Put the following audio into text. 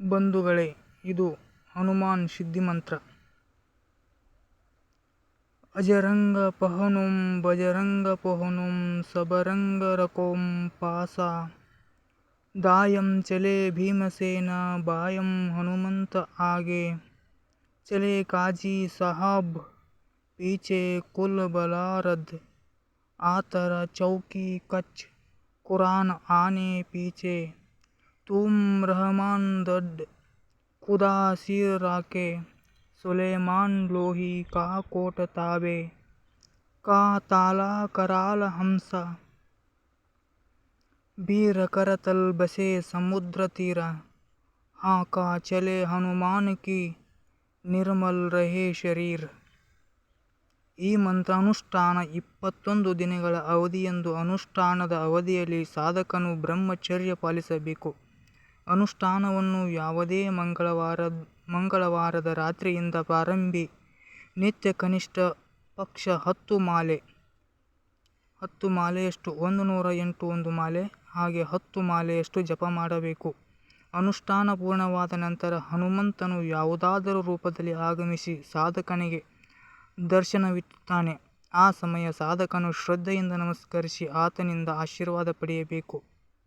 ಬಂಧುಗಳೇ, ಇದು ಹನುಮಾನ್ ಸಿದ್ಧಿಮಂತ್ರ ಅಜರಂಗ ಪಹನುಂ ಬಜರಂಗ ಪಹನುಂ ಸಬರಂಗ ರಕೋಂ ಪಾಸ. ದಾಯಂ ಚಲೆ ಭೀಮಸೇನ, ಬಾಯಂ ಹನುಮಂತ ಆಗೆ ಚಲೆ ಕಾಜಿ ಸಹಾಬ್, ಪೀಚೆ ಕುಲ್ ಬಲಾರದ್ ಆತರ ಚೌಕಿ ಕಚ್, ಕುರಾನ್ ಆನೆ ಪೀಚೆ. तुम रहमान दड खुदा सिर राके सुलेमान लोही का कोट ताबे का ताला कराल हंसा बीर करतल बसे समुद्र तीर हाका चले हनुमान की ನಿರ್ಮಲ್ ರಹೇ ಶರೀರ್ ಈ ಮಂತ್ರ ಅನುಷ್ಠಾನ ಇಪ್ಪತ್ತೊಂದು ದಿನಗಳ ಅವಧಿಯೆಂದು ಅನುಷ್ಠಾನದ ಅವಧಿಯಲ್ಲಿ ಸಾಧಕನು ಬ್ರಹ್ಮಚರ್ಯ ಪಾಲಿಸಬೇಕು ಅನುಷ್ಠಾನವನ್ನು ಯಾವುದೇ ಮಂಗಳವಾರ, ಮಂಗಳವಾರದ ರಾತ್ರಿಯಿಂದ ಪ್ರಾರಂಭಿ ನಿತ್ಯ ಕನಿಷ್ಠ ಪಕ್ಷ ಹತ್ತು ಮಾಲೆ. ಹತ್ತು ಮಾಲೆಯಷ್ಟು, ಒಂದು ನೂರ ಎಂಟು ಒಂದು ಮಾಲೆ, ಹಾಗೆ ಹತ್ತು ಮಾಲೆಯಷ್ಟು ಜಪ ಮಾಡಬೇಕು. ಅನುಷ್ಠಾನ ಪೂರ್ಣವಾದ ನಂತರ ಹನುಮಂತನು ಯಾವುದಾದರೂ ರೂಪದಲ್ಲಿ ಆಗಮಿಸಿ ಸಾಧಕನಿಗೆ ದರ್ಶನವಿತ್ತಾನೆ ಆ ಸಮಯ ಸಾಧಕನು ಶ್ರದ್ಧೆಯಿಂದ ನಮಸ್ಕರಿಸಿ ಆತನಿಂದ ಆಶೀರ್ವಾದ ಪಡೆಯಬೇಕು.